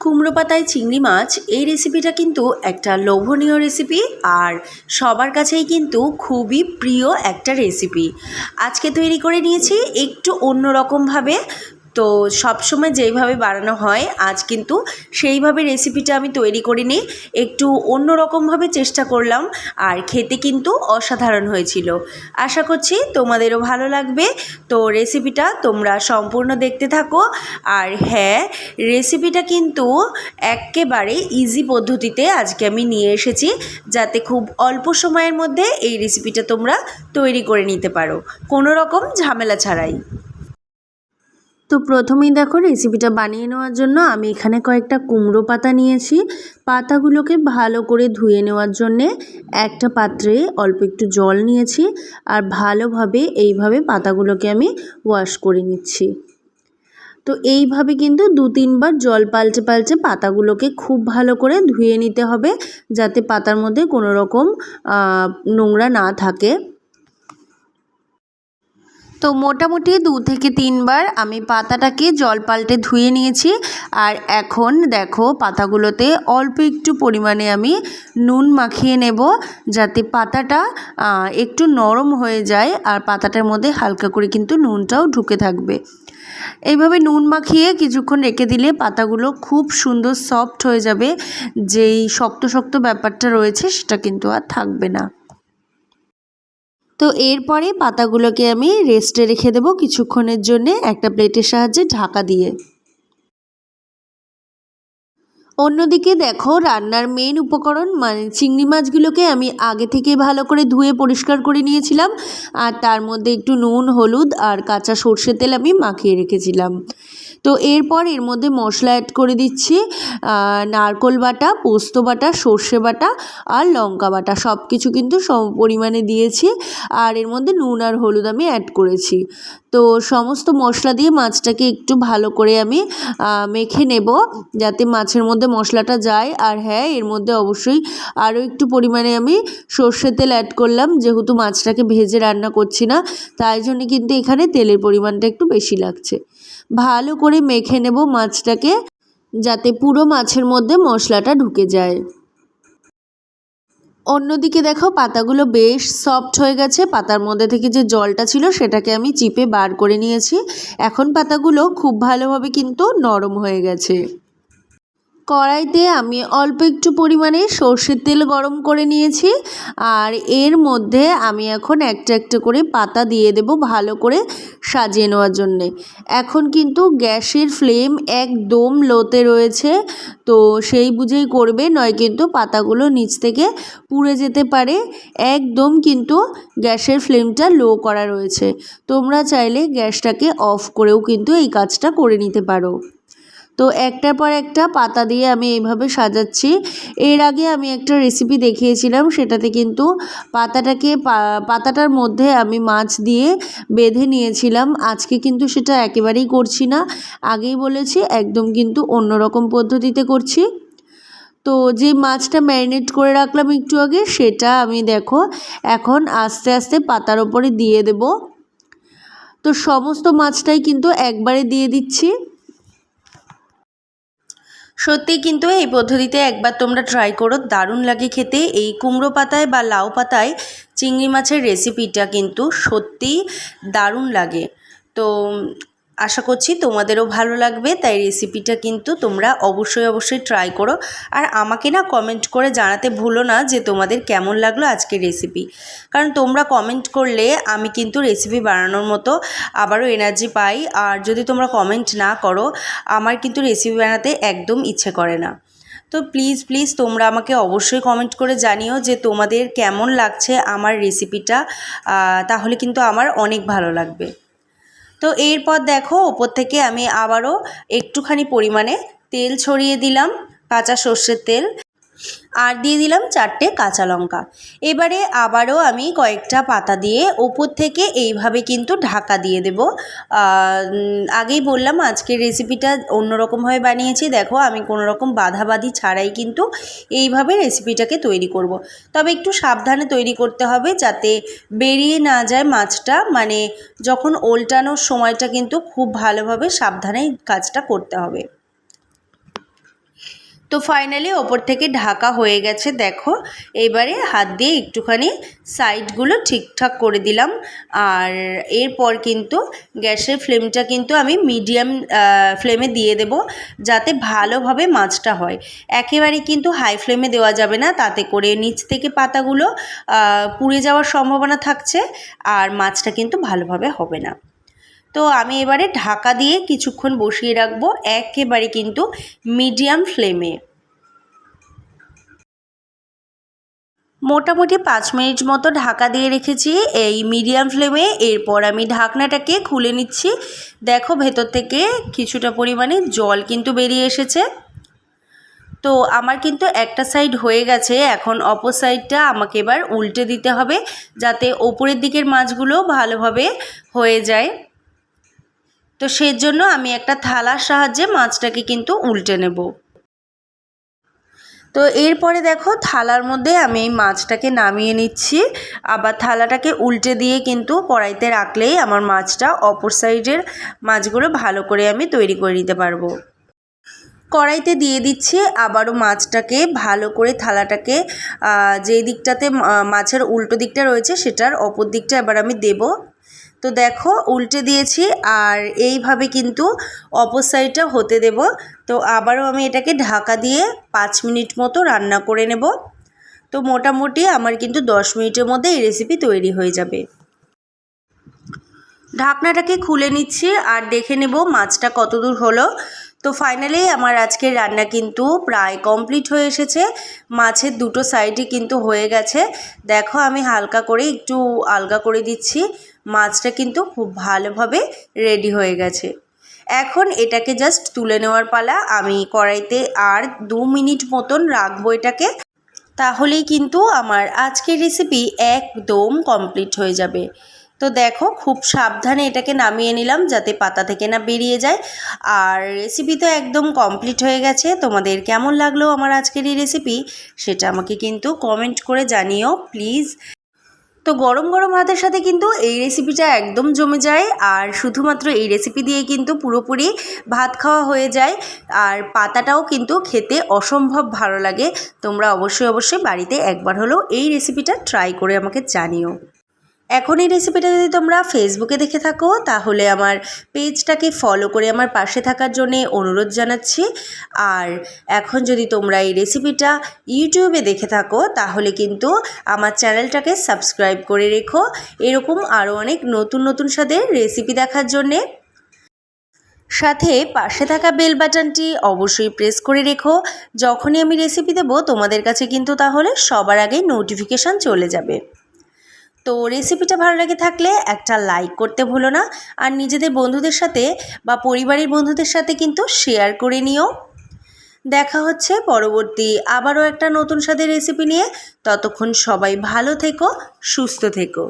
কুমড়ো পাতায় চিংড়ি মাছ, এই রেসিপিটা কিন্তু একটা লোভনীয় রেসিপি আর সবার কাছেই কিন্তু খুবই প্রিয় একটা রেসিপি আজকে তৈরি করে নিয়েছি একটু অন্যরকমভাবে তো সবসময় যেইভাবে বানানো হয়, আজ কিন্তু সেইভাবে রেসিপিটা আমি তৈরি করিনি। একটু অন্যরকমভাবে চেষ্টা করলাম, আর খেতে কিন্তু অসাধারণ হয়েছিল। আশা করছি তোমাদেরও ভালো লাগবে। তো রেসিপিটা তোমরা সম্পূর্ণ দেখতে থাকো। আর হ্যাঁ রেসিপিটা কিন্তু একেবারে ইজি পদ্ধতিতে আজকে আমি নিয়ে এসেছি, যাতে খুব অল্প সময়ের মধ্যে এই রেসিপিটা তোমরা তৈরি করে নিতে পারো। কোনো রকম ঝামেলা ছাড়াই। তো প্রথমেই দেখো রেসিপিটা বানিয়ে নেওয়ার জন্য আমি এখানে কয়েকটা কুমড়ো পাতা নিয়েছি। পাতাগুলোকে ভালো করে ধুয়ে নেওয়ার জন্যে একটা পাত্রে অল্প একটু জল নিয়েছি আর ভালোভাবে এইভাবে পাতাগুলোকে আমি ওয়াশ করে নিচ্ছি। তো এইভাবে কিন্তু দু তিনবার জল পাল্টে পাল্টে পাতাগুলোকে খুব ভালো করে ধুয়ে নিতে হবে যাতে পাতার মধ্যে কোনো রকম নোংরা না থাকে। তো মোটামুটি দু থেকে তিনবার আমি পাতাটাকে জল পাল্টে ধুয়ে নিয়েছি। আর এখন দেখো পাতাগুলোতে অল্প একটু পরিমাণে আমি নুন মাখিয়ে নেব যাতে পাতাটা একটু নরম হয়ে যায় আর পাতাটার মধ্যে হালকা করে কিন্তু নুনটাও ঢুকে থাকবে। এইভাবে নুন মাখিয়ে কিছুক্ষণ রেখে দিলে পাতাগুলো খুব সুন্দর সফট হয়ে যাবে। যেই শক্ত শক্ত ব্যাপারটা রয়েছে সেটা কিন্তু আর থাকবে না। তো এরপরে পাতাগুলোকে আমি রেস্টে রেখে দেবো কিছুক্ষণের জন্যে একটা প্লেটের সাহায্যে ঢাকা দিয়ে। অন্যদিকে দেখো রান্নার মেন উপকরণ মানে চিংড়ি মাছগুলোকে আমি আগে থেকে ভালো করে ধুয়ে পরিষ্কার করে নিয়েছিলাম আর তার মধ্যে একটু নুন, হলুদ আর কাঁচা সর্ষের তেল আমি মাখিয়ে রেখেছিলাম। তো এরপর এর মধ্যে মশলা অ্যাড করে দিচ্ছি নারকোল বাটা, পোস্ত বাটা, সর্ষে বাটা আর লঙ্কা বাটা। সব কিছু কিন্তু সম, পরিমাণে দিয়েছি আর এর মধ্যে নুন আর হলুদ আমি অ্যাড করেছি। তো সমস্ত মশলা দিয়ে মাছটাকে একটু ভালো করে আমি মেখে নেব যাতে মাছের মধ্যে মশলাটা যায়। আর হ্যাঁ এর মধ্যে অবশ্যই আরও একটু পরিমাণে আমি সর্ষের তেল অ্যাড করলাম, যেহেতু মাছটাকে ভেজে রান্না করছি না, তাই জন্য কিন্তু এখানে তেলের পরিমাণটা একটু বেশি লাগছে। ভালো করে মেখে নেব মাছটাকে, যাতে পুরো মাছের মধ্যে মশলাটা ঢুকে যায়। অন্যদিকে দেখো, পাতাগুলো বেশ সফট হয়ে গেছে। পাতার মধ্যে থেকে যে জলটা ছিল, সেটাকে আমি চিপে বার করে নিয়েছি। এখন পাতাগুলো খুব ভালোভাবে কিন্তু নরম হয়ে গেছে। কড়াইতে আমি অল্প একটু পরিমাণে সর্ষের তেল গরম করে নিয়েছি। আর এর মধ্যে আমি এখন একটা একটা করে পাতা দিয়ে দেব ভালো করে সাজিয়ে নেওয়ার জন্যে। এখন কিন্তু গ্যাসের ফ্লেম একদম লোতে রয়েছে, তো সেই বুঝেই করবে, নয় কিন্তু পাতাগুলো নিচ থেকে পুড়ে যেতে পারে। একদম কিন্তু গ্যাসের ফ্লেমটা লো করা রয়েছে। তোমরা চাইলে গ্যাসটাকে অফ করেও কিন্তু এই কাজটা করে নিতে পারো। তো একটার পর একটা পাতা দিয়ে আমি এইভাবে সাজাচ্ছি। এর আগে আমি একটা রেসিপি দেখিয়েছিলাম, সেটাতে কিন্তু পাতাটাকে পাতাটার মধ্যে আমি মাছ দিয়ে বেঁধে নিয়েছিলাম। আজকে কিন্তু সেটা একেবারেই করছি না। আগেই বলেছি, একদম কিন্তু অন্যরকম পদ্ধতিতে করছি। তো যে মাছটা ম্যারিনেট করে রাখলাম একটু আগে, সেটা আমি দেখো, এখন আস্তে আস্তে পাতার ওপরে দিয়ে দেব। তো সমস্ত মাছটাই কিন্তু একবারে দিয়ে দিচ্ছি। সত্যি কিন্তু এই পদ্ধতিতে একবার তোমরা ট্রাই করো, দারুণ লাগে খেতে। এই কুমড়ো পাতায় বা লাউ পাতায় চিংড়ি মাছের রেসিপিটা কিন্তু সত্যি দারুণ লাগে। তো আশা করছি তোমাদেরও ভালো লাগবে, তাই রেসিপিটা কিন্তু তোমরা অবশ্যই অবশ্যই ট্রাই করো। আর আমাকে না কমেন্ট করে জানাতে ভুলো না যে তোমাদের কেমন লাগল আজকের রেসিপি কারণ তোমরা কমেন্ট করলে আমি কিন্তু রেসিপি বানানোর মতো আবারও এনার্জি পাই, আর যদি তোমরা কমেন্ট না করো, আমার কিন্তু রেসিপি বানাতে একদম ইচ্ছে করে না। তো প্লিজ প্লিজ তোমরা আমাকে অবশ্যই কমেন্ট করে জানিও যে তোমাদের কেমন লাগছে আমার রেসিপিটা তাহলে কিন্তু আমার অনেক ভালো লাগবে। তো এরপর দেখো, ওপর থেকে আমি আবারও একটুখানি পরিমাণে তেল ছড়িয়ে দিলাম, কাঁচা সর্ষের তেল। আর দিয়ে দিলাম চারটে কাঁচা লঙ্কা। এবারে আবারও আমি কয়েকটা পাতা দিয়ে ওপর থেকে এইভাবে কিন্তু ঢাকা দিয়ে দেব। আগেই বললাম আজকের রেসিপিটা অন্যরকমভাবে বানিয়েছি। দেখো আমি কোনো রকম বাধাবাধি ছাড়াই কিন্তু এইভাবে রেসিপিটাকে তৈরি করব। তবে একটু সাবধানে তৈরি করতে হবে যাতে বেরিয়ে না যায় মাছটা। মানে যখন ওল্টানোর সময়টা কিন্তু খুব ভালোভাবে সাবধানে কাজটা করতে হবে। তো ফাইনালি ওপর থেকে ঢাকা হয়ে গেছে, দেখো। এবারে হাত দিয়ে একটুখানি সাইডগুলো ঠিকঠাক করে দিলাম। আর এরপর কিন্তু গ্যাসের ফ্লেমটা কিন্তু আমি মিডিয়াম ফ্লেমে দিয়ে দেব, যাতে ভালোভাবে মাছটা হয়। একেবারে কিন্তু হাই ফ্লেমে দেওয়া যাবে না, তাতে করে নিচ থেকে পাতাগুলো পুড়ে যাওয়ার সম্ভাবনা থাকছে, আর মাছটা কিন্তু ভালোভাবে হবে না। তো আমি এবারে ঢাকা দিয়ে কিছুক্ষণ বসিয়ে রাখব, একেবারে কিন্তু মিডিয়াম ফ্লেমে। মোটামুটি পাঁচ মিনিট মতো ঢাকা দিয়ে রেখেছি এই মিডিয়াম ফ্লেমে। এরপর আমি ঢাকনাটাকে খুলে নিচ্ছি। দেখো ভেতর থেকে কিছুটা পরিমাণে জল কিন্তু বেরিয়ে এসেছে। তো আমার কিন্তু একটা সাইড হয়ে গেছে, এখন অপর সাইডটা আমাকে এবার উল্টে দিতে হবে যাতে ওপরের দিকের মাছগুলো ভালোভাবে হয়ে যায়। তো সেজন্য আমি একটা থালার সাহায্যে মাছটাকে কিন্তু উল্টে নেব। তো এরপরে দেখো থালার মধ্যে আমি এই মাছটাকে নামিয়ে নিচ্ছি। আবার থালাটাকে উল্টে দিয়ে কিন্তু কড়াইতে রাখলেই আমার মাছটা অপর সাইডের মাছগুলো ভালো করে আমি তৈরি করে নিতে পারব। কড়াইতে দিয়ে দিচ্ছি আবারও মাছটাকে ভালো করে থালাটাকে যেই দিকটাতে মাছের উল্টো দিকটা রয়েছে সেটার অপর দিকটা এবার আমি দেব। তো দেখো উল্টে দিয়েছি আর এইভাবে কিন্তু অপর সাইডটা হতে দেব। তো আবারও আমি এটাকে ঢাকা দিয়ে পাঁচ মিনিট মতো রান্না করে নেব। তো মোটামুটি আমার কিন্তু দশ মিনিটের মধ্যে এই রেসিপি তৈরি হয়ে যাবে। ঢাকনাটাকে খুলে নিচ্ছি আর দেখে নেব মাছটা কতদূর হলো। তো ফাইনালি আমার আজকের রান্না কিন্তু প্রায় কমপ্লিট হয়ে এসেছে। মাছের দুটো সাইডই কিন্তু হয়ে গেছে। দেখো আমি হালকা করে একটু আলগা করে দিচ্ছি। মাছটা কিন্তু খুব ভালোভাবে রেডি হয়ে গেছে। এখন এটাকে জাস্ট তুলে নেওয়ার পালা, আমি কড়াইতে আর দু মিনিট মতন রাখব এটাকে, তাহলেই কিন্তু আমার আজকের রেসিপি একদম কমপ্লিট হয়ে যাবে। তো দেখো, খুব সাবধানে এটাকে নামিয়ে নিলাম যাতে পাতা থেকে না বেরিয়ে যায়। আর রেসিপি তো একদম কমপ্লিট হয়ে গেছে, তোমাদের কেমন লাগল আমার আজকের এই রেসিপি সেটা আমাকে কিন্তু কমেন্ট করে জানিও প্লিজ তো গরম গরম ভাতের সাথে কিন্তু এই রেসিপিটা একদম জমে যায়। আর শুধুমাত্র এই রেসিপি দিয়ে কিন্তু পুরোপুরি ভাত খাওয়া হয়ে যায়। আর পাতাটাও কিন্তু খেতে অসম্ভব ভালো লাগে। তোমরা অবশ্যই অবশ্যই বাড়িতে একবার হলেও এই রেসিপিটা ট্রাই করে আমাকে জানিও। এখন এই রেসিপিটা যদি তোমরা ফেসবুকে দেখে থাকো, তাহলে আমার পেজটাকে ফলো করে আমার পাশে থাকার জন্যে অনুরোধ জানাচ্ছি। আর এখন যদি তোমরা এই রেসিপিটা ইউটিউবে দেখে থাকো, তাহলে কিন্তু আমার চ্যানেলটাকে সাবস্ক্রাইব করে রেখো। এরকম আরও অনেক নতুন নতুন স্বাদের রেসিপি দেখার জন্যে। সাথে পাশে থাকা বেল বাটনটি অবশ্যই প্রেস করে রেখো। যখনই আমি রেসিপি দেবো, তোমাদের কাছে কিন্তু তাহলে সবার আগে নোটিফিকেশান চলে যাবে। তো রেসিপিটা ভালো লাগে থাকলে একটা লাইক করতে ভুলো না। আর নিজেদের বন্ধুদের সাথে বা পরিবারের বন্ধুদের সাথে কিন্তু শেয়ার করে নিও। দেখা হচ্ছে পরবর্তী আবারও একটা নতুন স্বাদের রেসিপি নিয়ে। ততক্ষণ সবাই ভালো থেকো, সুস্থ থেকো।